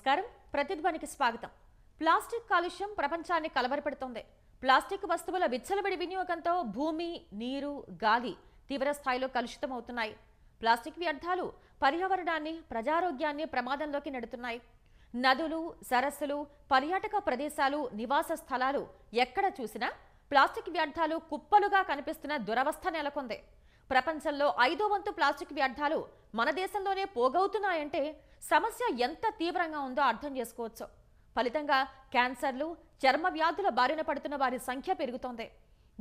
నమస్కారం. ప్రతిధ్వనికి స్వాగతం. ప్లాస్టిక్ కాలుష్యం ప్రపంచాన్ని కలవరపెడుతోంది. ప్లాస్టిక్ వస్తువుల విచ్చలవిడి వినియోగంతో భూమి నీరు గాలి తీవ్ర స్థాయిలో కలుషితమవుతున్నాయి. ప్లాస్టిక్ వ్యర్థాలు పర్యావరణాన్ని ప్రజారోగ్యాన్ని ప్రమాదంలోకి నెడుతున్నాయి. నదులు సరస్సులు పర్యాటక ప్రదేశాలు నివాస స్థలాలు ఎక్కడ చూసినా ప్లాస్టిక్ వ్యర్థాలు కుప్పలుగా కనిపిస్తున్న దురవస్థ నెలకొంది. ప్రపంచంలో ఐదో వంతు ప్లాస్టిక్ వ్యర్థాలు మన దేశంలోనే పోగవుతున్నాయంటే సమస్య ఎంత తీవ్రంగా ఉందో అర్థం చేసుకోవచ్చు. ఫలితంగా క్యాన్సర్లు చర్మ వ్యాధుల బారిన పడుతున్న వారి సంఖ్య పెరుగుతోంది.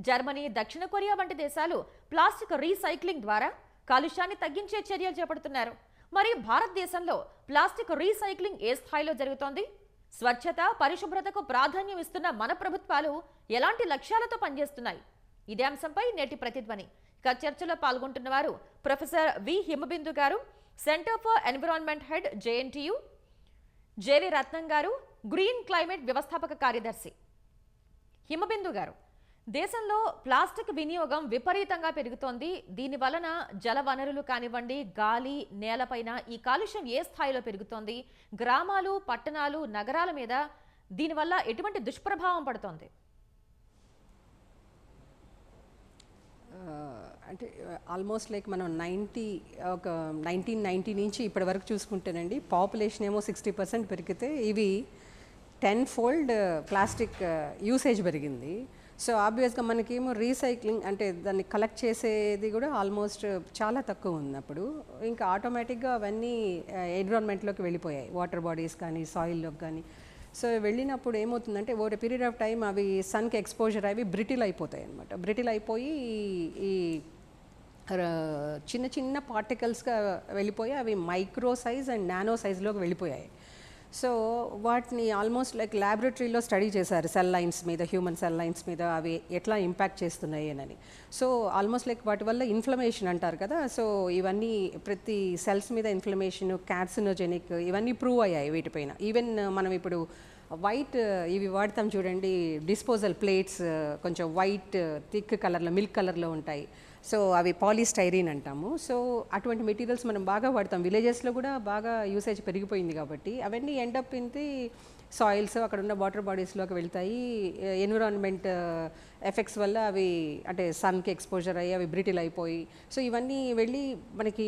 జర్మనీ దక్షిణ కొరియా వంటి దేశాలు ప్లాస్టిక్ రీసైక్లింగ్ ద్వారా కాలుష్యాన్ని తగ్గించే చర్యలు చేపడుతున్నారు. మరి భారతదేశంలో ప్లాస్టిక్ రీసైక్లింగ్ ఏ స్థాయిలో జరుగుతోంది? స్వచ్ఛత పరిశుభ్రతకు ప్రాధాన్యం ఇస్తున్న మన ప్రభుత్వాలు ఎలాంటి లక్ష్యాలతో పనిచేస్తున్నాయి? ఇదే అంశంపై నేటి ప్రతిధ్వని. ఇక చర్చలో పాల్గొంటున్న వారు ప్రొఫెసర్ వి హిమబిందు గారు centre for environment head JNTU J V Ratnam గారు గ్రీన్ క్లైమేట్ వ్యవస్థాపక కార్యదర్శి. హిమబిందు గారు దేశంలో ప్లాస్టిక్ వినియోగం విపరీతంగా పెరుగుతోంది. దీని వలన జల వనరులు కానివ్వండి గాలి నేలపైన ఈ కాలుష్యం ఏ స్థాయిలో పెరుగుతోంది? గ్రామాలు పట్టణాలు నగరాల మీద దీనివల్ల ఎటువంటి దుష్ప్రభావం పడుతోంది? అంటే ఆల్మోస్ట్ లైక్ మనం నైంటీ ఒక నైన్టీన్ నైంటీ నుంచి ఇప్పటి వరకు చూసుకుంటేనండి పాపులేషన్ ఏమో సిక్స్టీ పర్సెంట్ పెరిగితే ఇవి టెన్ ఫోల్డ్ ప్లాస్టిక్ యూసేజ్ పెరిగింది. సో ఆబ్వియస్గా మనకేమో రీసైక్లింగ్ అంటే దాన్ని కలెక్ట్ చేసేది కూడా ఆల్మోస్ట్ చాలా తక్కువ ఉన్నప్పుడు. ఇంకా ఆటోమేటిక్గా అవన్నీ ఎన్విరాన్మెంట్లోకి వెళ్ళిపోయాయి. వాటర్ బాడీస్ కానీ సాయిల్లోకి కానీ. సో వెళ్ళినప్పుడు ఏమవుతుందంటే ఓవర్ పీరియడ్ ఆఫ్ టైం అవి సన్కి ఎక్స్పోజర్ అవి బ్రిటిల్ అయిపోతాయి అనమాట బ్రిటిల్ అయిపోయి ఈ- చిన్న చిన్న పార్టికల్స్గా వెళ్ళిపోయి అవి మైక్రో సైజ్ అండ్ నానో సైజ్లోకి వెళ్ళిపోయాయి. సో వాటిని ఆల్మోస్ట్ లైక్ ల్యాబొరేటరీలో స్టడీ చేశారు సెల్ లైన్స్ మీద హ్యూమన్ సెల్ లైన్స్ మీద అవి ఎట్లా ఇంపాక్ట్ చేస్తున్నాయి అని. సో ఆల్మోస్ట్ లైక్ వాటి వల్ల ఇన్ఫ్లమేషన్ అంటారు కదా సో ఇవన్నీ ప్రతి సెల్స్ మీద ఇన్ఫ్లమేషన్ క్యాన్సినోజెనిక్ ఇవన్నీ ప్రూవ్ అయ్యాయి వీటిపైన. ఈవెన్ మనం ఇప్పుడు వైట్ ఇవి వాడతాం చూడండి డిస్పోజల్ ప్లేట్స్ కొంచెం వైట్ థిక్ కలర్లో మిల్క్ కలర్లో ఉంటాయి. సో అవి పాలిస్టైరీన్ అంటాము. సో అటువంటి మెటీరియల్స్ మనం బాగా వాడతాం. విలేజెస్లో కూడా బాగా యూసేజ్ పెరిగిపోయింది కాబట్టి అవన్నీ ఎండప్ ఇంది సాయిల్స్ అక్కడ ఉన్న వాటర్ బాడీస్లోకి వెళ్తాయి. ఎన్విరాన్మెంట్ ఎఫెక్ట్స్ వల్ల అవి అంటే సన్కి ఎక్స్పోజర్ అయ్యి అవి బ్రిటిల్ అయిపోయి. సో ఇవన్నీ వెళ్ళి మనకి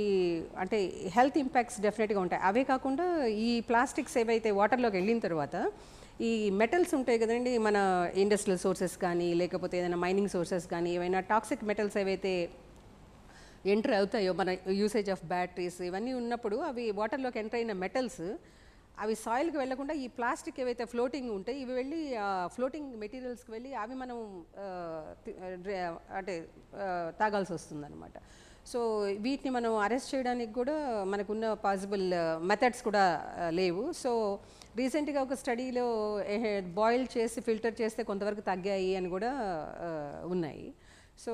అంటే హెల్త్ ఇంపాక్ట్స్ డెఫినెట్గా ఉంటాయి. అవే కాకుండా ఈ ప్లాస్టిక్స్ ఏవైతే వాటర్లోకి వెళ్ళిన తర్వాత ఈ మెటల్స్ ఉంటాయి కదండి మన ఇండస్ట్రియల్ సోర్సెస్ కానీ లేకపోతే ఏదైనా మైనింగ్ సోర్సెస్ కానీ ఏవైనా టాక్సిక్ మెటల్స్ ఏవైతే ఎంటర్ అవుతాయో మన యూసేజ్ ఆఫ్ బ్యాటరీస్ ఇవన్నీ ఉన్నప్పుడు అవి వాటర్లోకి ఎంటర్ అయిన మెటల్స్ అవి సాయిల్కి వెళ్ళకుండా ఈ ప్లాస్టిక్ ఏవైతే ఫ్లోటింగ్ ఉంటాయి ఇవి వెళ్ళి ఫ్లోటింగ్ మెటీరియల్స్కి వెళ్ళి అవి మనం అంటే తాగాల్సి వస్తుందన్నమాట. సో వీటిని మనం అరెస్ట్ చేయడానికి కూడా మనకున్న పాసిబుల్ మెథడ్స్ కూడా లేవు. సో రీసెంట్గా ఒక స్టడీలో బాయిల్ చేసి ఫిల్టర్ చేస్తే కొంతవరకు తగ్గాయి అని కూడా ఉన్నాయి. సో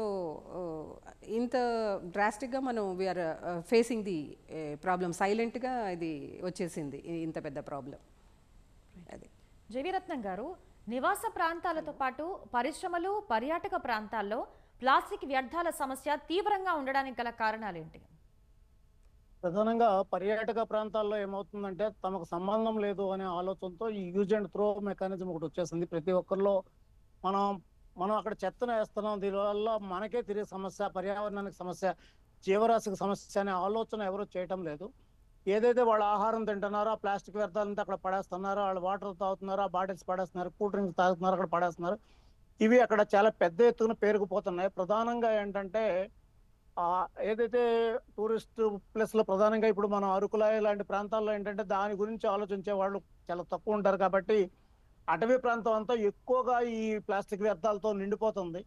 ఇంత డ్రాస్టిక్గా మనం వీఆర్ ఫేసింగ్ ది ప్రాబ్లం సైలెంట్గా ఇది వచ్చేసింది ఇంత పెద్ద ప్రాబ్లం అది. జవిరత్నం గారు నివాస ప్రాంతాలతో పాటు పరిశ్రమలు పర్యాటక ప్రాంతాల్లో ప్లాస్టిక్ వ్యర్థాల సమస్య తీవ్రంగా ఉండడానికి గల కారణాలేంటి ప్రధానంగా పర్యాటక ప్రాంతాల్లో ఏమవుతుందంటే తమకు సంబంధం లేదు అనే ఆలోచనతో ఈ యూజ్ అండ్ త్రో మెకానిజం ఒకటి వచ్చేసింది. ప్రతి ఒక్కరిలో మనం మనం అక్కడ చెత్తను వేస్తున్నాం. దీనివల్ల మనకే తిరిగి సమస్య పర్యావరణానికి సమస్య జీవరాశికి సమస్య అనే ఆలోచన ఎవరు చేయటం లేదు. ఏదైతే వాళ్ళ ఆహారం తింటున్నారో ఆ ప్లాస్టిక్ వ్యర్థాలంతా అక్కడ పడేస్తున్నారో వాళ్ళు వాటర్ తాగుతున్నారో ఆ బాటిల్స్ పడేస్తున్నారు కూల్ డ్రింక్స్ తాగుతున్నారు అక్కడ పడేస్తున్నారు. ఇవి అక్కడ చాలా పెద్ద ఎత్తున పేరుకుపోతున్నాయి. ప్రధానంగా ఏంటంటే ఏదైతే టూరిస్ట్ ప్లేస్లో ప్రధానంగా ఇప్పుడు మనం అరకుల లాంటి ప్రాంతాల్లో ఏంటంటే దాని గురించి ఆలోచించే వాళ్ళు చాలా తక్కువ ఉంటారు కాబట్టి అటవీ ప్రాంతం అంతా ఎక్కువగా ఈ ప్లాస్టిక్ వ్యర్థాలతో నిండిపోతుంది.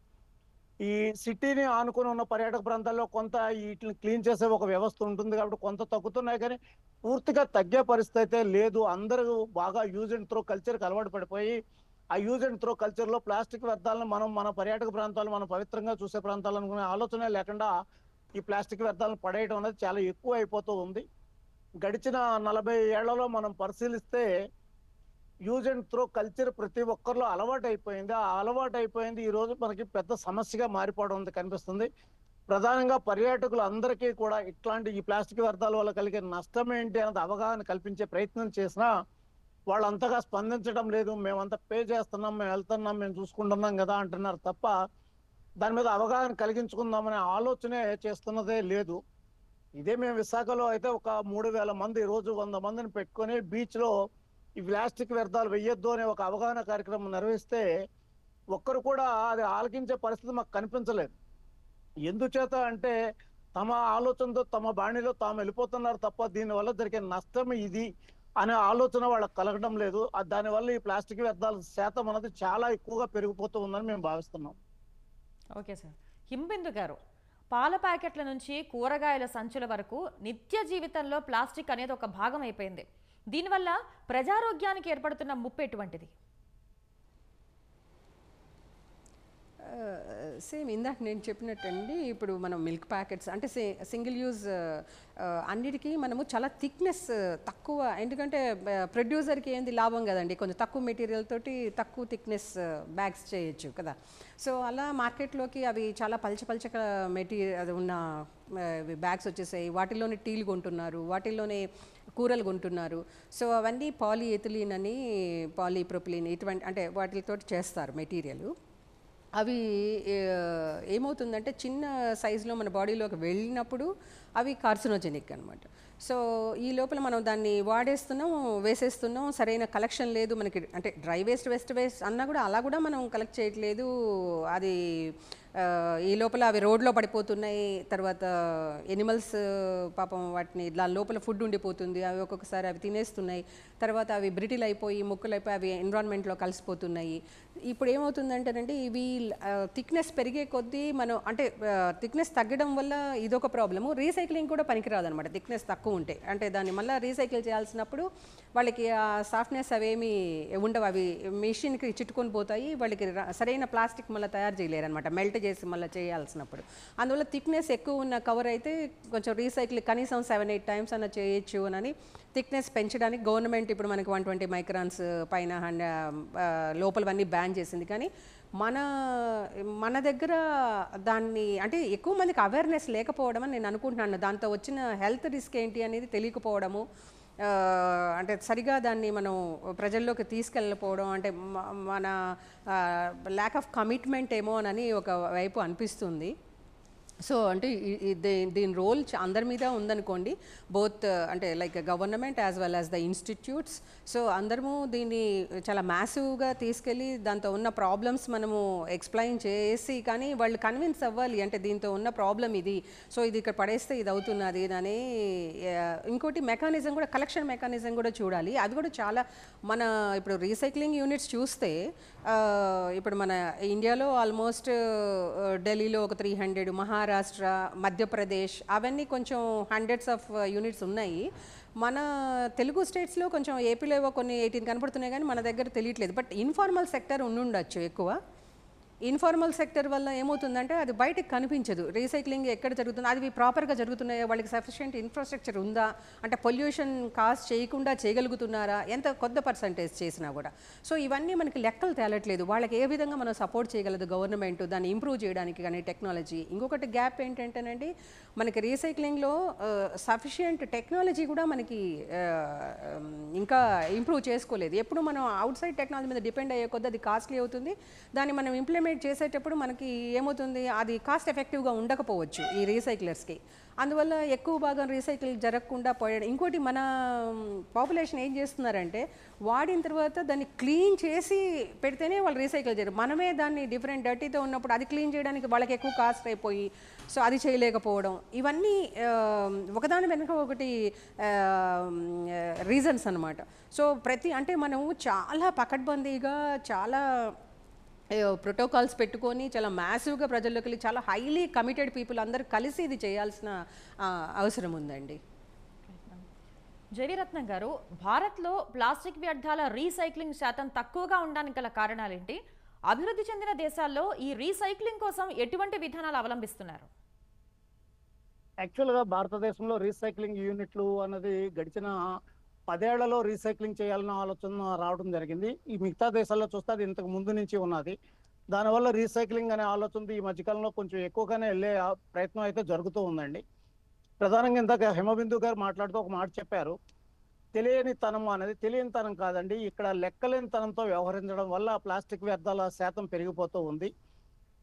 ఈ సిటీని ఆనుకుని ఉన్న పర్యాటక ప్రాంతాల్లో కొంత వీటిని క్లీన్ చేసే ఒక వ్యవస్థ ఉంటుంది కాబట్టి కొంత తగ్గుతున్నాయి కానీ పూర్తిగా తగ్గే పరిస్థితి అయితే లేదు. అందరూ బాగా యూజ్ అండ్ త్రో కల్చర్కి అలవాటు పడిపోయి ఆ యూజ్ అండ్ త్రో కల్చర్లో ప్లాస్టిక్ వ్యర్థాలను మనం మన పర్యాటక ప్రాంతాలు మనం పవిత్రంగా చూసే ప్రాంతాలు అనుకునే ఆలోచన లేకుండా ఈ ప్లాస్టిక్ వ్యర్థాలను పడేయడం అనేది చాలా ఎక్కువ అయిపోతూ ఉంది. గడిచిన నలభై ఏళ్ళలో మనం పరిశీలిస్తే యూజ్ అండ్ త్రో కల్చర్ ప్రతి ఒక్కరిలో అలవాటు అయిపోయింది ఆ అలవాటు అయిపోయింది ఈ రోజు మనకి పెద్ద సమస్యగా మారిపోవడం ఉంది కనిపిస్తుంది. ప్రధానంగా పర్యాటకులు అందరికీ కూడా ఇట్లాంటి ఈ ప్లాస్టిక్ వ్యర్థాల వల్ల కలిగే నష్టం ఏంటి అన్నది అవగాహన కల్పించే ప్రయత్నం చేసినా వాళ్ళు అంతగా స్పందించడం లేదు మేమంతా పే చేస్తున్నాం మేము వెళ్తున్నాం మేము చూసుకుంటున్నాం కదా అంటున్నారు తప్ప దాని మీద అవగాహన కలిగించుకుందామనే ఆలోచనే చేస్తున్నదే లేదు. ఇదే మేము విశాఖలో అయితే ఒక మూడు వేల మంది రోజు వంద మందిని పెట్టుకొని బీచ్లో ఈ ప్లాస్టిక్ వ్యర్థాలు వెయ్యొద్దు అనే ఒక అవగాహన కార్యక్రమం నిర్వహిస్తే ఒక్కరు కూడా అది ఆలకించే పరిస్థితి మాకు కనిపించలేదు. ఎందుచేత అంటే తమ ఆలోచనతో తమ బాణిలో తాము వెళ్ళిపోతున్నారు తప్ప దీనివల్ల జరిగే నష్టం ఇది అనే ఆలోచన వాళ్ళకి కలగడం లేదు. దానివల్ల ఈ ప్లాస్టిక్ వ్యర్థాల శాతం అనేది చాలా ఎక్కువగా పెరిగిపోతూ ఉందని మేము భావిస్తున్నాం. Okay sir. హింబిందు గారు పాల ప్యాకెట్ల నుంచి కూరగాయల సంచుల వరకు నిత్య జీవితంలో ప్లాస్టిక్ అనేది ఒక భాగం అయిపోయింది. దీనివల్ల ప్రజారోగ్యానికి ఏర్పడుతున్న ముప్పు ఎటువంటిది? సేమ్ ఇందాక నేను చెప్పినట్టండి ఇప్పుడు మనం మిల్క్ ప్యాకెట్స్ అంటే సే సింగిల్ యూజ్ అన్నిటికీ మనము చాలా థిక్నెస్ తక్కువ ఎందుకంటే ప్రొడ్యూసర్కి ఏంది లాభం కదండి కొంచెం తక్కువ మెటీరియల్ తోటి తక్కువ థిక్నెస్ బ్యాగ్స్ చేయొచ్చు కదా. సో అలా మార్కెట్లోకి అవి చాలా పలచ పలచగా మెటీరియల్ అది ఉన్న బ్యాగ్స్ వచ్చేసాయి వాటిలోనే టీలు కొంటున్నారు వాటిల్లోనే కూరలు కొంటున్నారు. సో అవన్నీ పాలీ ఎథిలీన్ అని పాలీప్రొపిలిన్ ఇటువంటి అంటే వాటితో చేస్తారు మెటీరియల్. అవి ఏమవుతుందంటే చిన్న సైజులో మన బాడీలోకి వెళ్ళినప్పుడు అవి కార్సినోజెనిక్ అనమాట సో ఈ లోపల మనం దాన్ని వాడేస్తున్నాం వేసేస్తున్నాం సరైన కలెక్షన్ లేదు మనకి అంటే డ్రై వేస్ట్ వెస్ట్ వేస్ట్ అన్నా కూడా అలా కూడా మనం కలెక్ట్ చేయట్లేదు. అది ఈ లోపల అవి రోడ్లో పడిపోతున్నాయి తర్వాత ఎనిమల్స్ పాపం వాటిని దాని లోపల ఫుడ్ ఉండిపోతుంది అవి ఒక్కొక్కసారి అవి తినేస్తున్నాయి తర్వాత అవి బ్రిటిల్ అయిపోయి ముక్కలు అయిపోయి అవి ఎన్విరాన్మెంట్లో కలిసిపోతున్నాయి. ఇప్పుడు ఏమవుతుందంటేనండి ఇవి థిక్నెస్ పెరిగే కొద్దీ మనం అంటే థిక్నెస్ తగ్గడం వల్ల ఇదొక ప్రాబ్లము. రీసైక్లింగ్ కూడా పనికిరాదనమాట థిక్నెస్ తక్కువ ఉంటే. అంటే దాన్ని మళ్ళీ రీసైకిల్ చేయాల్సినప్పుడు వాళ్ళకి ఆ సాఫ్ట్నెస్ అవేమి ఉండవు. అవి మెషిన్కి చిట్టుకొని పోతాయి. వాళ్ళకి సరైన ప్లాస్టిక్ మళ్ళీ తయారు చేయలేరు అనమాట మెల్ట్ చేసి మళ్ళీ చేయాల్సినప్పుడు. అందువల్ల థిక్నెస్ ఎక్కువ ఉన్న కవర్ అయితే కొంచెం రీసైకిల్ కనీసం సెవెన్ ఎయిట్ టైమ్స్ అన్న చేయొచ్చు అని థిక్నెస్ పెంచడానికి గవర్నమెంట్ ఇప్పుడు మనకి వన్ ట్వంటీ మైక్రాన్స్ పైన హండ్ లోపలవన్నీ బ్యాన్ చేసింది. కానీ మన మన దగ్గర దాన్ని అంటే ఎక్కువ మందికి అవేర్నెస్ లేకపోవడం అని నేను అనుకుంటున్నాను. దాంతో వచ్చిన హెల్త్ రిస్క్ ఏంటి అనేది తెలియకపోవడము అంటే సరిగా దాన్ని మనం ప్రజల్లోకి తీసుకెళ్ళకపోవడం అంటే మన ల్యాక్ ఆఫ్ కమిట్మెంట్ ఏమో అని ఒక వైపు అనిపిస్తుంది. సో అంటే దీని రోల్ అందరి మీద ఉందనుకోండి బోత్ అంటే like government as well as the institutes so అందరము దీన్ని చాలా మ్యాసివ్గా తీసుకెళ్ళి దాంతో ఉన్న ప్రాబ్లమ్స్ మనము ఎక్స్ప్లెయిన్ చేసి కానీ వాళ్ళు కన్విన్స్ అవ్వాలి అంటే దీంతో ఉన్న ప్రాబ్లం ఇది. సో ఇది ఇక్కడ పడేస్తే ఇది అవుతున్నది అని ఇంకోటి మెకానిజం కూడా కలెక్షన్ మెకానిజం కూడా చూడాలి. అది కూడా చాలా మన ఇప్పుడు రీసైక్లింగ్ యూనిట్స్ చూస్తే ఇప్పుడు మన ఇండియాలో ఆల్మోస్ట్ ఢిల్లీలో ఒక త్రీ హండ్రెడ్ మహారాష్ట్ర మహారాష్ట్ర మధ్యప్రదేశ్ అవన్నీ కొంచెం హండ్రెడ్స్ ఆఫ్ యూనిట్స్ ఉన్నాయి. మన తెలుగు స్టేట్స్లో కొంచెం ఏపీలో ఏవో కొన్ని ఎయిటీన్ కనపడుతున్నాయి కానీ మన దగ్గర తెలియట్లేదు. బట్ ఇన్ఫార్మల్ సెక్టర్ ఉండుండొచ్చు ఎక్కువ. ఇన్ఫార్మల్ సెక్టర్ వల్ల ఏమవుతుందంటే అది బయటకు కనిపించదు. రీసైక్లింగ్ ఎక్కడ జరుగుతుందో అది ప్రాపర్గా జరుగుతున్నాయో వాళ్ళకి సఫిషియెంట్ ఇన్ఫ్రాస్ట్రక్చర్ ఉందా అంటే పొల్యూషన్ కాస్ట్ చేయకుండా చేయగలుగుతున్నారా ఎంత కొత్త పర్సంటేజ్ చేసినా కూడా. సో ఇవన్నీ మనకి లెక్కలు తేలట్లేదు. వాళ్ళకి ఏ విధంగా మనం సపోర్ట్ చేయగలదు గవర్నమెంట్ దాన్ని ఇంప్రూవ్ చేయడానికి కానీ టెక్నాలజీ. ఇంకొకటి గ్యాప్ ఏంటంటేనండి మనకి రీసైక్లింగ్లో సఫిషియెంట్ టెక్నాలజీ కూడా మనకి ఇంకా ఇంప్రూవ్ చేసుకోలేదు. ఎప్పుడు మనం అవుట్ సైడ్ టెక్నాలజీ మీద డిపెండ్ అయ్యే కొద్ది అది కాస్ట్లీ అవుతుంది. దాన్ని మనం ఇంప్లిమెంట్ చేసేటప్పుడు మనకి ఏమవుతుంది? అది కాస్ట్ ఎఫెక్టివ్గా ఉండకపోవచ్చు ఈ రీసైక్లర్స్కి అందువల్ల ఎక్కువ భాగం రీసైకిల్ జరగకుండా పోయడం. ఇంకోటి మన పాపులేషన్ ఏం చేస్తున్నారంటే వాడిన తర్వాత దాన్ని క్లీన్ చేసి పెడితేనే వాళ్ళు రీసైకిల్ చేయరు. మనమే దాన్ని డిఫరెంట్ డర్టీతో ఉన్నప్పుడు అది క్లీన్ చేయడానికి వాళ్ళకి ఎక్కువ కాస్ట్ అయిపోయి సో అది చేయలేకపోవడం. ఇవన్నీ ఒకదాని వెనుక ఒకటి రీజన్స్ అనమాట సో ప్రతి అంటే మనము చాలా పకడ్బందీగా చాలా ప్రోటోకాల్స్ పెట్టుకొని చాలా మ్యాసివ్గా ప్రజల్లోకి వెళ్ళి చాలా హైలీ కమిటెడ్ పీపుల్ అందరూ కలిసి ఇది చేయాల్సిన అవసరం ఉందండి. జయవీరత్నం గారు భారత్లో ప్లాస్టిక్ వ్యర్థాల రీసైక్లింగ్ శాతం తక్కువగా ఉండడానికి గల కారణాలేంటి? అభివృద్ధి చెందిన దేశాల్లో ఈ రీసైక్లింగ్ కోసం ఎటువంటి విధానాలు అవలంబిస్తున్నారు? యాక్చువల్గా భారతదేశంలో రీసైక్లింగ్ యూనిట్లు అన్నది గడిచిన పదేళ్ళలో రీసైక్లింగ్ చేయాలన్న ఆలోచన రావడం జరిగింది. ఈ మిగతా దేశాల్లో చూస్తే అది ఇంతకు ముందు నుంచి ఉన్నది. దానివల్ల రీసైక్లింగ్ అనే ఆలోచన ఈ మధ్యకాలంలో కొంచెం ఎక్కువగానే వెళ్ళే ప్రయత్నం అయితే జరుగుతూ ఉందండి. ప్రధానంగా ఇందాక హిమబిందు గారు మాట్లాడుతూ ఒక మాట చెప్పారు. తెలియని తనం అనేది తెలియని తనం కాదండి. ఇక్కడ లెక్కలేనితనంతో వ్యవహరించడం వల్ల ప్లాస్టిక్ వ్యర్థాల శాతం పెరిగిపోతూ ఉంది.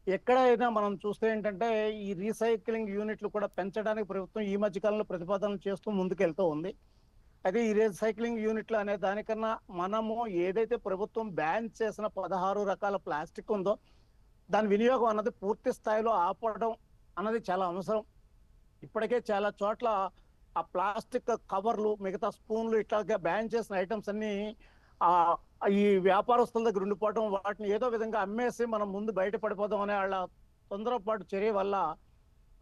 ఎక్కడైనా మనం చూస్తే ఏంటంటే ఈ రీసైక్లింగ్ యూనిట్లు కూడా పెంచడానికి ప్రభుత్వం ఈ మధ్యకాలంలో ప్రతిపాదనలు చేస్తూ ముందుకెళ్తూ ఉంది. అయితే ఈ రీసైక్లింగ్ యూనిట్లు అనే దానికన్నా మనము ఏదైతే ప్రభుత్వం బ్యాన్ చేసిన పదహారు రకాల ప్లాస్టిక్ ఉందో దాని వినియోగం అన్నది పూర్తి స్థాయిలో ఆపడం అన్నది చాలా అవసరం. ఇప్పటికే చాలా చోట్ల ఆ ప్లాస్టిక్ కవర్లు మిగతా స్పూన్లు ఇట్లాగా బ్యాన్ చేసిన ఐటమ్స్ అన్ని ఆ ఈ వ్యాపారస్తుల దగ్గర ఉండిపోవడం వాటిని ఏదో విధంగా అమ్మేసి మనం ముందు బయట పడిపోదాం అనే వాళ్ళ తొందరపాటు చర్య వల్ల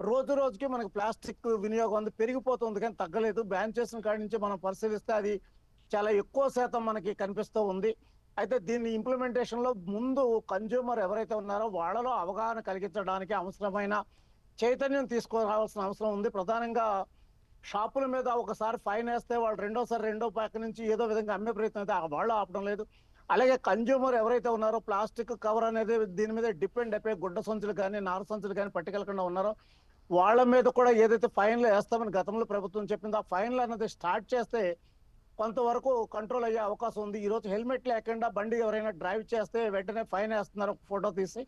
రోజు రోజుకి మనకి ప్లాస్టిక్ వినియోగం అంది పెరిగిపోతుంది కానీ తగ్గలేదు. బ్యాన్ చేసిన కాడి నుంచి మనం పరిశీలిస్తే అది చాలా ఎక్కువ శాతం మనకి కనిపిస్తూ ఉంది. అయితే దీన్ని ఇంప్లిమెంటేషన్లో ముందు కన్జ్యూమర్ ఎవరైతే ఉన్నారో వాళ్ళలో అవగాహన కలిగించడానికి అవసరమైన చైతన్యం తీసుకురావాల్సిన అవసరం ఉంది. ప్రధానంగా షాపుల మీద ఒకసారి ఫైన్ వేస్తే వాళ్ళు రెండోసారి రెండో ప్యాక్ నుంచి ఏదో విధంగా అమ్మే ప్రయత్నం అయితే వాళ్ళు ఆపడం లేదు. అలాగే కన్జ్యూమర్ ఎవరైతే ఉన్నారో ప్లాస్టిక్ కవర్ అనేది దీని మీద డిపెండ్ అయిపోయి గుడ్డ సంచులు కానీ నార సంచులు కానీ పట్టుకెళ్ళకుండా ఉన్నారో వాళ్ళ మీద కూడా ఏదైతే ఫైన్లు వేస్తామని గతంలో ప్రభుత్వం చెప్పిందో ఆ ఫైన్లు అన్నది స్టార్ట్ చేస్తే కొంతవరకు కంట్రోల్ అయ్యే అవకాశం ఉంది. ఈరోజు హెల్మెట్ లేకుండా బండి ఎవరైనా డ్రైవ్ చేస్తే వెంటనే ఫైన్ వేస్తున్నారు ఫోటో తీసి.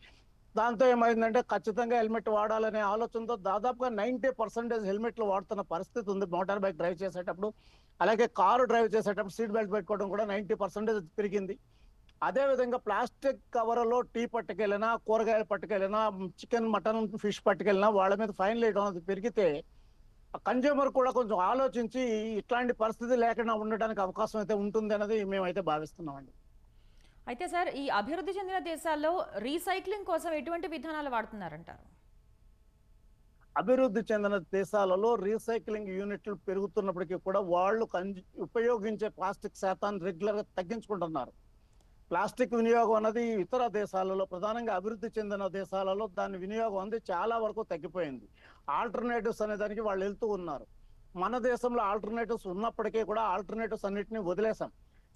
దాంతో ఏమైందంటే ఖచ్చితంగా హెల్మెట్ వాడాలనే ఆలోచనతో దాదాపుగా నైంటీ పర్సెంటేజ్ హెల్మెట్లు వాడుతున్న పరిస్థితి ఉంది. మోటార్ బైక్ డ్రైవ్ చేసేటప్పుడు అలాగే కారు డ్రైవ్ చేసేటప్పుడు సీట్ బెల్ట్ పెట్టుకోవడం కూడా నైంటీ పర్సెంటేజ్ పెరిగింది. అదే విధంగా ప్లాస్టిక్ కవర్లో టీ పట్టుకెళ్ళినా కూరగాయలు పట్టుకెళ్ళినా చికెన్ మటన్ ఫిష్ పట్టుకెళ్ళినా వాళ్ళ మీద ఫైన్ వేయడం అనేది పెరిగితే కన్జ్యూమర్ కూడా కొంచెం ఆలోచించి ఇట్లాంటి పరిస్థితి లేకుండా ఉండడానికి అవకాశం అయితే ఉంటుంది అనేది మేమైతే భావిస్తున్నామండి. అయితే సార్ ఈ అభివృద్ధి చెందిన దేశాల్లో రీసైక్లింగ్ కోసం ఎటువంటి విధానాలు వాడుతున్నారంటారు? అభివృద్ధి చెందిన దేశాలలో రీసైక్లింగ్ యూనిట్లు పెరుగుతున్నప్పటికీ కూడా వాళ్ళు ఉపయోగించే ప్లాస్టిక్ శాతాన్ని రెగ్యులర్గా తగ్గించుకుంటున్నారు. ప్లాస్టిక్ వినియోగం అన్నది ఇతర దేశాలలో ప్రధానంగా అభివృద్ధి చెందిన దేశాలలో దాని వినియోగం అనేది చాలా వరకు తగ్గిపోయింది. ఆల్టర్నేటివ్స్ అనే దానికి వాళ్ళు వెళ్తూ ఉన్నారు. మన దేశంలో ఆల్టర్నేటివ్స్ ఉన్నప్పటికీ కూడా ఆల్టర్నేటివ్స్ అన్నిటిని వదిలేసాం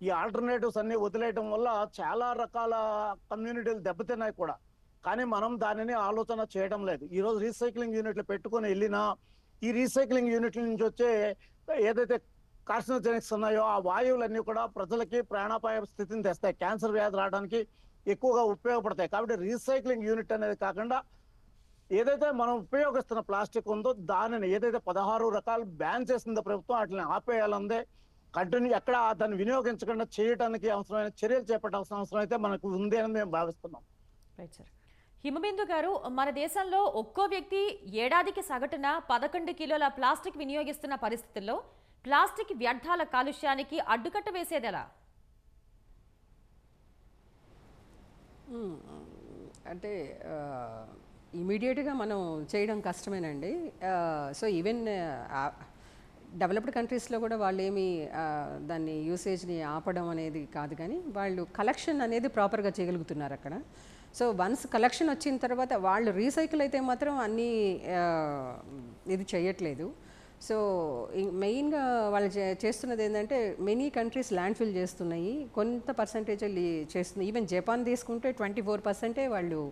ఈ ఆల్టర్నేటివ్స్ అన్ని వదిలేయడం వల్ల చాలా రకాల కమ్యూనిటీలు దెబ్బతిన్నాయి కూడా. కానీ మనం దానిని ఆలోచన చేయడం లేదు. ఈ రోజు రీసైక్లింగ్ యూనిట్లు పెట్టుకొని వెళ్ళినా ఈ రీసైక్లింగ్ యూనిట్ల నుంచి వచ్చే ఏదైతే కార్సినోజెనిక్స్ ఉన్నాయో ఆ వాయువులన్నీ కూడా ప్రజలకి ప్రాణాపాయ స్థితిని తెస్తాయి. క్యాన్సర్ వ్యాధి రావడానికి ఎక్కువగా ఉపయోగపడతాయి. కాబట్టి రీసైక్లింగ్ యూనిట్ అనేది కాకుండా ఏదైతే మనం ఉపయోగిస్తున్న ప్లాస్టిక్ ఉందో దానిని ఏదైతే పదహారు రకాలు బ్యాన్ చేసిందో ప్రభుత్వం వాటిని ఆపేయాలందే. కంటిన్యూ ఎక్కడ దాన్ని వినియోగించకుండా చేయడానికి అవసరమైన చర్యలు చేపట్టాల్సిన అవసరం అయితే మనకు ఉంది అని మేము భావిస్తున్నాం. Right sir. హిమబిందు గారు మన దేశంలో ఒక్కో వ్యక్తి ఏడాదికి సగటున పదకొండు కిలోల ప్లాస్టిక్ వినియోగిస్తున్న పరిస్థితుల్లో ప్లాస్టిక్ వ్యర్థాల కాలుష్యానికి అడ్డుకట్ట వేసేదెలా? అంటే ఇమీడియట్గా మనం చేయడం కష్టమేనండి. సో ఈవెన్ డెవలప్డ్ కంట్రీస్లో కూడా వాళ్ళు ఏమి దాన్ని యూసేజ్ని ఆపడం అనేది కాదు కానీ వాళ్ళు కలెక్షన్ అనేది ప్రాపర్గా చేయగలుగుతున్నారు అక్కడ. సో వన్స్ కలెక్షన్ వచ్చిన తర్వాత వాళ్ళు రీసైకిల్ అయితే మాత్రం అన్నీ ఇది చేయట్లేదు. సో మెయిన్గా వాళ్ళు చే- చేస్తున్నది ఏంటంటే మెనీ కంట్రీస్ ల్యాండ్ ఫిల్ చేస్తున్నాయి. కొంత పర్సంటేజ్ చేస్తున్నాయి ఈవెన్ జపాన్ తీసుకుంటే ట్వంటీ ఫోర్ పర్సెంటే వాళ్ళు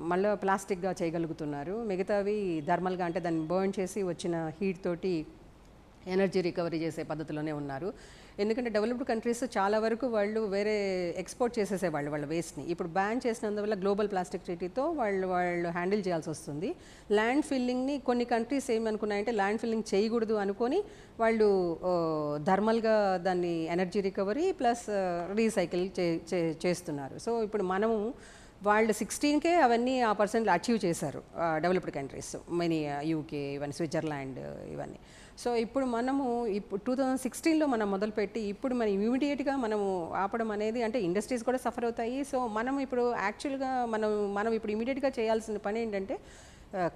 మళ్ళీ ప్లాస్టిక్గా చేయగలుగుతున్నారు. మిగతావి థర్మల్గా అంటే దాన్ని బర్న్ చేసి వచ్చిన హీట్ తోటి ఎనర్జీ రికవరీ చేసే పద్ధతిలోనే ఉన్నారు. ఎందుకంటే డెవలప్డ్ కంట్రీస్ చాలా వరకు వాళ్ళు వేరే ఎక్స్పోర్ట్ చేసేసేవాళ్ళు వాళ్ళ వేస్ట్ని. ఇప్పుడు బ్యాన్ చేసినందువల్ల గ్లోబల్ ప్లాస్టిక్ ట్రీటీతో వాళ్ళు వాళ్ళు హ్యాండిల్ చేయాల్సి వస్తుంది. ల్యాండ్ ఫిల్లింగ్ని కొన్ని కంట్రీస్ ఏమనుకున్నాయంటే ల్యాండ్ ఫిల్లింగ్ చేయకూడదు అనుకొని వాళ్ళు థర్మల్గా దాన్ని ఎనర్జీ రికవరీ ప్లస్ రీసైకిల్ చే చే- చేస్తున్నారు. సో ఇప్పుడు మనము వాళ్ళు సిక్స్టీన్కే అవన్నీ ఆ పర్సెంట్లు అచీవ్ చేశారు డెవలప్డ్ కంట్రీస్ మెనీ యూకే ఇవన్నీ స్విట్జర్లాండ్ ఇవన్నీ. సో ఇప్పుడు మనము ఇప్పుడు టూ థౌజండ్ సిక్స్టీన్లో మనం మొదలుపెట్టి ఇప్పుడు మనం ఇమీడియట్గా మనము ఆపడం అనేది అంటే ఇండస్ట్రీస్ కూడా సఫర్ అవుతాయి. సో మనం ఇప్పుడు యాక్చువల్గా మనం మనం ఇప్పుడు ఇమీడియట్గా చేయాల్సిన పని ఏంటంటే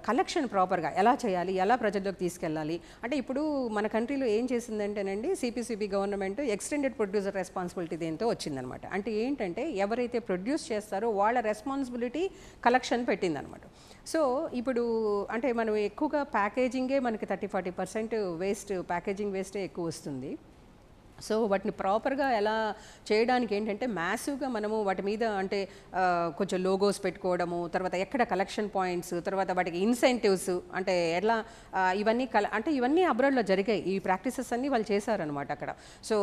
కలెక్షన్ ప్రాపర్గా ఎలా చేయాలి ఎలా ప్రజల్లోకి తీసుకెళ్ళాలి? అంటే ఇప్పుడు మన కంట్రీలో ఏం చేసిందంటేనండి CPCB government extended producer responsibility దేంతో వచ్చిందనమాట. అంటే ఏంటంటే ఎవరైతే ప్రొడ్యూస్ చేస్తారో వాళ్ళ రెస్పాన్సిబిలిటీ కలెక్షన్ పెట్టిందనమాట. సో ఇప్పుడు అంటే మనం ఎక్కువగా ప్యాకేజింగే మనకి thirty forty percent waste packaging వేస్టే ఎక్కువ వస్తుంది. సో వాటిని ప్రాపర్గా ఎలా చేయడానికి ఏంటంటే మ్యాసివ్గా మనము వాటి మీద అంటే కొంచెం లోగోస్ పెట్టుకోవడము తర్వాత ఎక్కడ కలెక్షన్ పాయింట్స్ తర్వాత వాటికి ఇన్సెంటివ్స్ అంటే ఎలా ఇవన్నీ కల అంటే ఇవన్నీ అబ్రాడ్లో జరిగాయి. ఈ ప్రాక్టీసెస్ అన్నీ వాళ్ళు చేశారనమాట అక్కడ. సో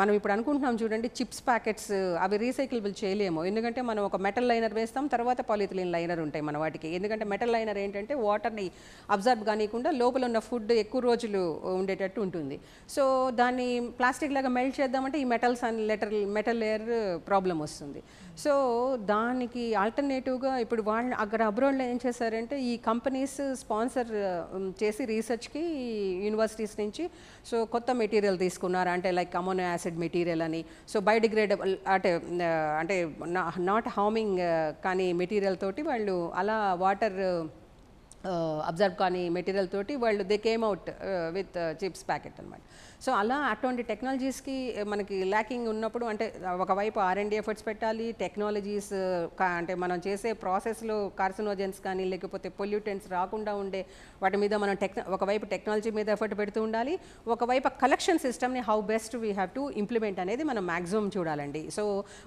మనం ఇప్పుడు అనుకుంటున్నాం చూడండి చిప్స్ ప్యాకెట్స్ అవి రీసైకిల్బుల్ చేయలేము. ఎందుకంటే మనం ఒక మెటల్ లైనర్ వేస్తాం తర్వాత పాలిథిలిన్ లైనర్ ఉంటాయి మన వాటికి. ఎందుకంటే మెటల్ లైనర్ ఏంటంటే వాటర్ని అబ్జర్వ్ కానికుండా లోపల ఉన్న ఫుడ్ ఎక్కువ రోజులు ఉండేటట్టు ఉంటుంది. సో దాన్ని ప్లాస్టిక్ లాగా మెల్ట్ చేద్దామంటే ఈ metals and letter metal layer problem వస్తుంది. సో దానికి ఆల్టర్నేటివ్గా ఇప్పుడు వాళ్ళు అక్కడ అబ్రాడ్లో ఏం చేశారంటే ఈ కంపెనీస్ స్పాన్సర్ చేసి రీసెర్చ్కి యూనివర్సిటీస్ నుంచి సో కొత్త మెటీరియల్ తీసుకున్నారు. అంటే లైక్ అమోనో యాసిడ్ మెటీరియల్ అని. సో బయోడిగ్రేడబుల్ అంటే అంటే నాట్ హార్మింగ్ కానీ మెటీరియల్ తోటి వాళ్ళు అలా వాటర్ అబ్జర్వ్ కానీ మెటీరియల్ తోటి వాళ్ళు they came out with chips packet అనమాట సో అలా అటువంటి టెక్నాలజీస్కి మనకి ల్యాకింగ్ ఉన్నప్పుడు అంటే ఒకవైపు ఆర్ అండ్ ఎఫర్ట్స్ పెట్టాలి టెక్నాలజీస్ అంటే మనం చేసే ప్రాసెస్లో కార్సినోజెన్స్ కానీ లేకపోతే పొల్యూటెంట్స్ రాకుండా ఉండే వాటి మీద మనం టెక్ ఒకవైపు టెక్నాలజీ మీద ఎఫర్ట్ పెడుతూ ఉండాలి ఒకవైపు కలెక్షన్ సిస్టమ్ని how best we have to implement అనేది మనం మ్యాక్సిమం చూడాలండి. సో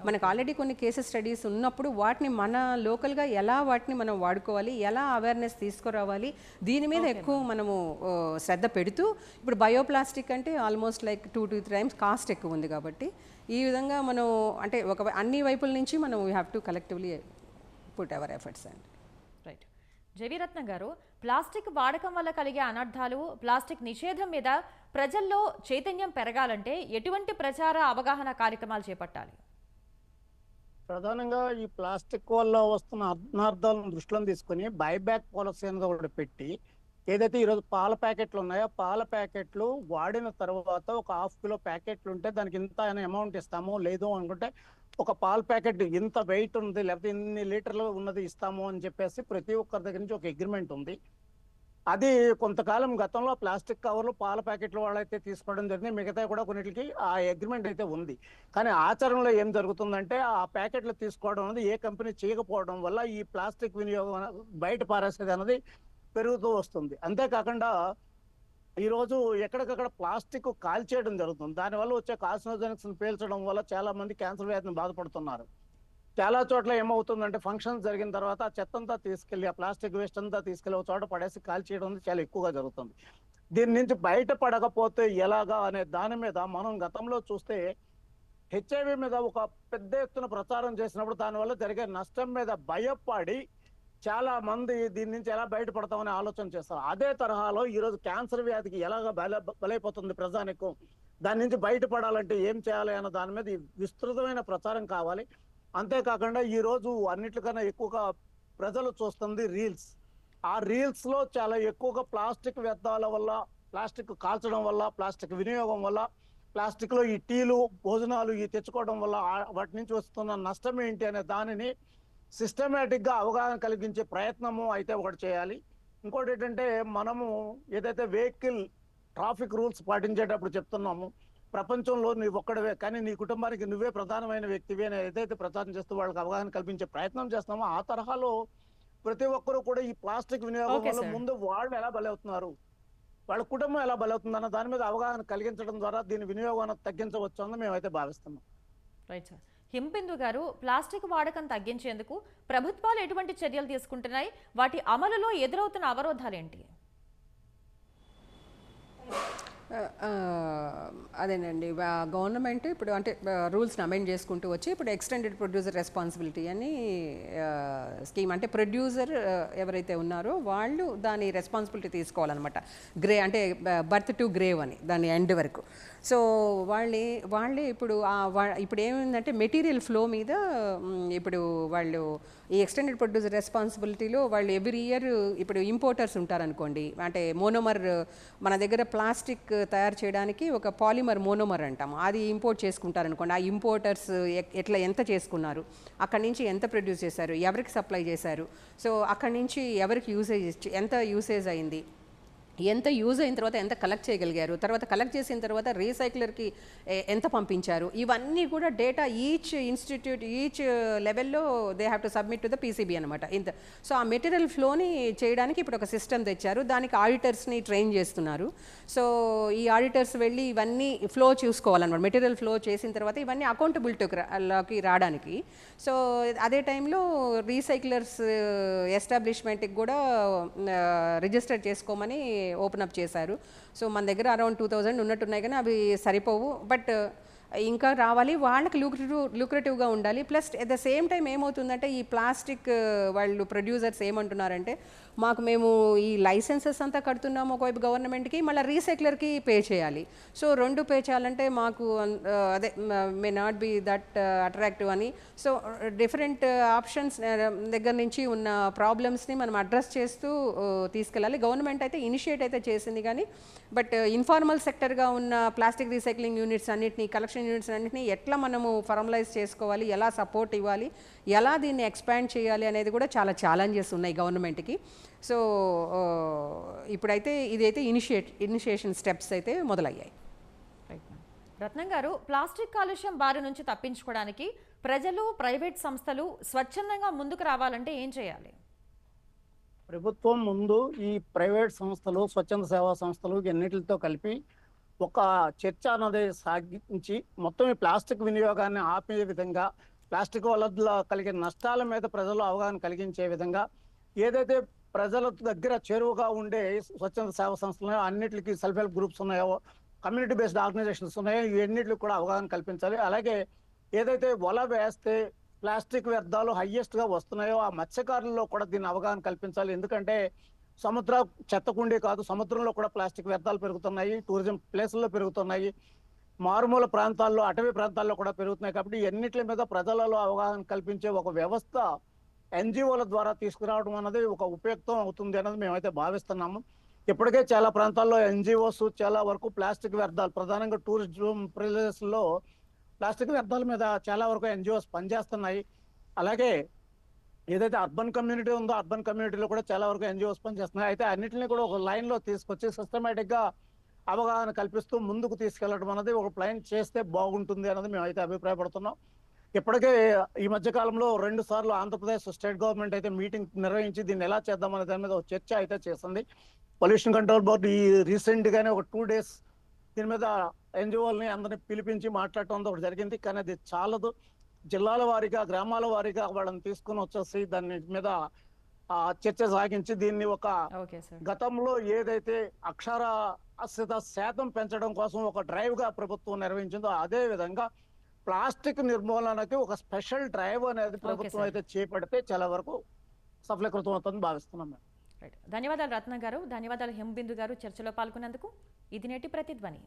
మనకు ఆల్రెడీ కొన్ని కేసెస్ స్టడీస్ ఉన్నప్పుడు వాటిని మన లోకల్గా ఎలా వాటిని మనం వాడుకోవాలి ఎలా అవేర్నెస్ తీసుకురావాలి దీని మీద ఎక్కువ మనము శ్రద్ధ పెడుతూ ఇప్పుడు బయోప్లాస్టిక్ అంటే almost like two to three times cost ఎక్కువ ఉంది కాబట్టి ఈ విధంగా మనం అంటే ఒక అన్ని వైపుల నుంచి మనం we have to collectively put our efforts and right Javiratna గారు ప్లాస్టిక్ వాడకం వల్ల కలిగే అనర్థాలు ప్లాస్టిక్ నిషేధం మీద ప్రజల్లో చైతన్యం పెరగాలంటే ఎటువంటి ప్రచార అవగాహన కార్యక్రమాలు చేపట్టాలి? ప్రధానంగా ఈ ప్లాస్టిక్ వల్ల వస్తున్న అర్థార్థాలను దృష్టిలో తీసుకొని బైబ్యాక్ పాలసీ అనేది ఒకటి పెట్టి ఏదైతే ఈరోజు పాల ప్యాకెట్లు ఉన్నాయో పాల ప్యాకెట్లు వాడిన తర్వాత ఒక హాఫ్ కిలో ప్యాకెట్లు ఉంటే దానికి ఇంత అమౌంట్ ఇస్తాము లేదు అనుకుంటే ఒక పాల ప్యాకెట్ ఇంత వెయిట్ ఉంది లేకపోతే ఇన్ని లీటర్లు ఉన్నది ఇస్తాము అని చెప్పేసి ప్రతి ఒక్కరి దగ్గర నుంచి ఒక అగ్రిమెంట్ ఉంది. అది కొంతకాలం గతంలో ప్లాస్టిక్ కవర్లు పాల ప్యాకెట్లు వాళ్ళైతే తీసుకోవడం జరిగింది మిగతా కూడా కొన్నిటికి ఆ అగ్రిమెంట్ అయితే ఉంది. కానీ ఆచరణలో ఏం జరుగుతుందంటే ఆ ప్యాకెట్లు తీసుకోవడం అనేది ఏ కంపెనీ చేయకపోవడం వల్ల ఈ ప్లాస్టిక్ వినియోగం బయట పారేసేది అనేది పెరుగుతూ వస్తుంది. అంతేకాకుండా ఈరోజు ఎక్కడికక్కడ ప్లాస్టిక్ కాల్చేయడం జరుగుతుంది. దానివల్ల వచ్చే కార్సినోజెనిక్స్ పీల్చడం వల్ల చాలా మంది క్యాన్సర్ వ్యాధిని బాధపడుతున్నారు. చాలా చోట్ల ఏమవుతుందంటే ఫంక్షన్స్ జరిగిన తర్వాత ఆ చెత్తంతా తీసుకెళ్ళి ఆ ప్లాస్టిక్ వేస్ట్ అంతా తీసుకెళ్ళి ఒక చోట పడేసి కాల్చేయడం అనేది చాలా ఎక్కువగా జరుగుతుంది. దీని నుంచి బయటపడకపోతే ఎలాగా అనే దాని మీద మనం గతంలో చూస్తే హెచ్ఐవి మీద ఒక పెద్ద ఎత్తున ప్రచారం చేసినప్పుడు దానివల్ల జరిగే నష్టం మీద భయపడి చాలా మంది దీని నుంచి ఎలా బయటపడతామని ఆలోచన చేస్తారు. అదే తరహాలో ఈరోజు క్యాన్సర్ వ్యాధికి ఎలాగ బల బలైపోతుంది ప్రజానికం? దాని నుంచి బయటపడాలంటే ఏం చేయాలి అన్న దాని మీద విస్తృతమైన ప్రచారం కావాలి. అంతేకాకుండా ఈ రోజు అన్నిటికన్నా ఎక్కువగా ప్రజలు చూస్తుంది రీల్స్. ఆ రీల్స్లో చాలా ఎక్కువగా ప్లాస్టిక్ వ్యర్థాల వల్ల ప్లాస్టిక్ కాల్చడం వల్ల ప్లాస్టిక్ వినియోగం వల్ల ప్లాస్టిక్లో ఈ టీలు భోజనాలు ఈ తెచ్చుకోవడం వల్ల వాటి నుంచి వస్తున్న నష్టం ఏంటి అనే దానిని సిస్టమేటిక్గా అవగాహన కలిగించే ప్రయత్నము అయితే ఒకటి చేయాలి. ఇంకోటి ఏంటంటే మనము ఏదైతే వెహికల్ ట్రాఫిక్ రూల్స్ పాటించేటప్పుడు చెప్తున్నాము ప్రపంచంలో నువ్వు ఒక్కడవే కానీ నీ కుటుంబానికి నువ్వే ప్రధానమైన వ్యక్తివి అని ఏదైతే ప్రచారం చేస్తూ వాళ్ళకి అవగాహన కల్పించే ప్రయత్నం చేస్తున్నామో ఆ తరహాలో ప్రతి ఒక్కరూ కూడా ఈ ప్లాస్టిక్ వినియోగం వల్ల. ముందు వాళ్ళు ఎలా బలవుతున్నారు వాళ్ళ కుటుంబం ఎలా బలవుతుంది అన్న దాని మీద అవగాహన కలిగించడం ద్వారా దీని వినియోగాన్ని తగ్గించవచ్చు అని మేమైతే భావిస్తున్నాం. Right sir. హింబిందు గారు ప్లాస్టిక్ వాడకం తగ్గించేందుకు ప్రభుత్వాలు ఎటువంటి చర్యలు తీసుకుంటున్నాయి? వాటి అమలులో ఎదురవుతున్న అవరోధాలు ఏంటి అదేనండి. గవర్నమెంట్ ఇప్పుడు అంటే రూల్స్ని అమెండ్ చేసుకుంటూ వచ్చి ఇప్పుడు ఎక్స్టెండెడ్ ప్రొడ్యూసర్ రెస్పాన్సిబిలిటీ అని స్కీమ్ అంటే ప్రొడ్యూసర్ ఎవరైతే ఉన్నారో వాళ్ళు దాని రెస్పాన్సిబిలిటీ తీసుకోవాలన్నమాట. గ్రే అంటే బర్త్ టు గ్రేవ్ అని దాని ఎండ్ వరకు. సో వాళ్ళే వాళ్ళే ఇప్పుడు వా- ఇప్పుడు ఏమైందంటే మెటీరియల్ ఫ్లో మీద ఇప్పుడు వాళ్ళు ఈ ఎక్స్టెండెడ్ ప్రొడ్యూసర్ రెస్పాన్సిబిలిటీలో వాళ్ళు ఎవ్రీ ఇయర్ ఇప్పుడు ఇంపోర్టర్స్ ఉంటారనుకోండి. అంటే మోనోమర్ మన దగ్గర ప్లాస్టిక్ తయారు చేయడానికి ఒక పాలిమర్ మోనోమర్ అంటాం. అది ఇంపోర్ట్ చేసుకుంటారనుకోండి. ఆ ఇంపోర్టర్స్ ఎట్లా ఎంత చేసుకున్నారు? అక్కడి నుంచి ఎంత ప్రొడ్యూస్ చేశారు? ఎవరికి సప్లై చేశారు? సో అక్కడి నుంచి ఎవరికి యూసేజ్ ఎంత యూసేజ్ అయింది? ఎంత యూజ్ అయిన తర్వాత ఎంత కలెక్ట్ చేయగలిగారు? తర్వాత కలెక్ట్ చేసిన తర్వాత రీసైక్లర్కి ఎంత పంపించారు? ఇవన్నీ కూడా డేటా ఈచ్ ఇన్స్టిట్యూట్ ఈచ్ లెవెల్లో they have to submit to the PCB అనమాట ఇంత సో ఆ మెటీరియల్ ఫ్లోని చేయడానికి ఇప్పుడు ఒక సిస్టమ్ తెచ్చారు. దానికి ఆడిటర్స్ని ట్రైన్ చేస్తున్నారు. సో ఈ ఆడిటర్స్ వెళ్ళి ఇవన్నీ ఫ్లో చూసుకోవాలన్నమాట. మెటీరియల్ ఫ్లో చేసిన తర్వాత ఇవన్నీ అకౌంటబిలిటీకి రావడానికి. సో అదే టైంలో రీసైక్లర్స్ ఎస్టాబ్లిష్మెంట్కి కూడా రిజిస్టర్ చేసుకోమని ఓపెన్ అప్ చేశారు. సో మన దగ్గర అరౌండ్ టూ థౌజండ్ ఉన్నట్టున్నాయి కానీ అవి సరిపోవు. బట్ ఇంకా రావాలి. వాళ్ళకి లూక్రేటివ్ లూక్రేటివ్గా ఉండాలి. Plus at the same time ఏమవుతుందంటే ఈ ప్లాస్టిక్ వాళ్ళు ప్రొడ్యూసర్స్ ఏమంటున్నారంటే మాకు మేము ఈ లైసెన్సెస్ అంతా కడుతున్నాము ఒకవైపు గవర్నమెంట్కి మళ్ళీ రీసైక్లర్కి పే చేయాలి. సో రెండు పే చేయాలంటే మాకు అదే may not be that attractive అని. సో డిఫరెంట్ ఆప్షన్స్ దగ్గర నుంచి ఉన్న ప్రాబ్లమ్స్ని మనం అడ్రస్ చేస్తూ తీసుకెళ్ళాలి. గవర్నమెంట్ అయితే ఇనిషియేట్ అయితే చేసింది కానీ బట్ ఇన్ఫార్మల్ సెక్టర్గా ఉన్న ప్లాస్టిక్ రీసైక్లింగ్ యూనిట్స్ అన్నిటిని కలెక్షన్ యూనిట్స్ అన్నిటిని ఎట్లా మనము ఫార్మలైజ్ చేసుకోవాలి ఎలా సపోర్ట్ ఇవ్వాలి ఎలా దీన్ని ఎక్స్పాండ్ చేయాలి అనేది కూడా చాలా ఛాలెంజెస్ ఉన్నాయి గవర్నమెంట్కి సో ఇప్పుడైతే ఇదైతే ఇనిషియేట్ ఇనిషియేషన్ స్టెప్స్ అయితే మొదలయ్యాయి. రత్నం గారు ప్లాస్టిక్ కాలుష్యం బారి నుంచి తప్పించుకోవడానికి ప్రజలు ప్రైవేట్ సంస్థలు స్వచ్ఛందంగా ముందుకు రావాలంటే ఏం చేయాలి? ప్రభుత్వం ముందు ఈ ప్రైవేట్ సంస్థలు స్వచ్ఛంద సేవా సంస్థలు ఎన్నిటితో కలిపి ఒక చర్చ అన్నది సాగించి మొత్తం ఈ ప్లాస్టిక్ వినియోగాన్ని ఆపే విధంగా ప్లాస్టిక్ వల్ల కలిగే నష్టాల మీద ప్రజలు అవగాహన కలిగించే విధంగా ఏదైతే ప్రజల దగ్గర చేరువగా ఉండే స్వచ్ఛంద సేవా సంస్థలు ఉన్నాయో అన్నిటికీ సెల్ఫ్ హెల్ప్ గ్రూప్స్ ఉన్నాయో కమ్యూనిటీ బేస్డ్ ఆర్గనైజేషన్స్ ఉన్నాయో ఇవన్నిటికి కూడా అవగాహన కల్పించాలి. అలాగే ఏదైతే వల వేస్తే ప్లాస్టిక్ వ్యర్థాలు హయ్యెస్ట్గా వస్తున్నాయో ఆ మత్స్యకారుల్లో కూడా దీన్ని అవగాహన కల్పించాలి. ఎందుకంటే సముద్ర చెత్తకుండే కాదు సముద్రంలో కూడా ప్లాస్టిక్ వ్యర్థాలు పెరుగుతున్నాయి టూరిజం ప్లేసుల్లో పెరుగుతున్నాయి. మారుమూల ప్రాంతాల్లో అటవీ ప్రాంతాల్లో కూడా పెరుగుతున్నాయి. కాబట్టి ఎన్నిటి మీద ప్రజలలో అవగాహన కల్పించే ఒక వ్యవస్థ ఎన్జిఓల ద్వారా తీసుకురావడం అన్నది ఒక ఉపయుక్తం అవుతుంది అన్నది మేమైతే భావిస్తున్నాము. ఇప్పటికే చాలా ప్రాంతాల్లో ఎన్జిఓస్ చాలా వరకు ప్లాస్టిక్ వ్యర్థాలు ప్రధానంగా టూరిజం ప్లేసెస్లో ప్లాస్టిక్ వ్యర్థాల మీద చాలా వరకు ఎన్జిఓస్ పనిచేస్తున్నాయి. అలాగే ఏదైతే అర్బన్ కమ్యూనిటీ ఉందో అర్బన్ కమ్యూనిటీలో కూడా చాలా వరకు ఎన్జిఓస్ పనిచేస్తున్నాయి అయితే అన్నింటినీ కూడా ఒక లైన్లో తీసుకొచ్చి సిస్టమేటిక్గా అవగాహన కల్పిస్తూ ముందుకు తీసుకెళ్ళడం అనేది ఒక ప్లాన్ చేస్తే బాగుంటుంది అనేది మేమైతే అభిప్రాయపడుతున్నాం. ఇప్పటికే ఈ మధ్య కాలంలో రెండు సార్లు ఆంధ్రప్రదేశ్ స్టేట్ గవర్నమెంట్ అయితే మీటింగ్ నిర్వహించి దీన్ని ఎలా చేద్దామనే దాని మీద ఒక చర్చ అయితే చేసింది. పొల్యూషన్ కంట్రోల్ బోర్డు ఈ రీసెంట్ గానే ఒక టూ డేస్ దీని మీద ఎన్జిఓల్ని అందరిని పిలిపించి మాట్లాడటం అంతా ఒకటి జరిగింది. కానీ అది చాలదు. జిల్లాల వారీగా గ్రామాల వారీగా వాళ్ళని తీసుకుని వచ్చేసి దాని మీద చర్చ సాగించి దీన్ని ఒక గతంలో ఏదైతే అక్షరాస్యత శాతం పెంచడం కోసం ఒక డ్రైవ్గా ప్రభుత్వం నిర్వహించిందో అదే విధంగా ప్లాస్టిక్ నిర్మూలనకి ఒక స్పెషల్ డ్రైవ్ అనేది ప్రభుత్వం. అయితే చేపడితే చాలా వరకు సఫలీకృతం అవుతుందని భావిస్తున్నాం రైట్. ధన్యవాదాలు రత్న గారు. ధన్యవాదాలు హిమబిందు గారు చర్చలో పాల్గొన్నందుకు. ఇది నేటి ప్రతిధ్వని.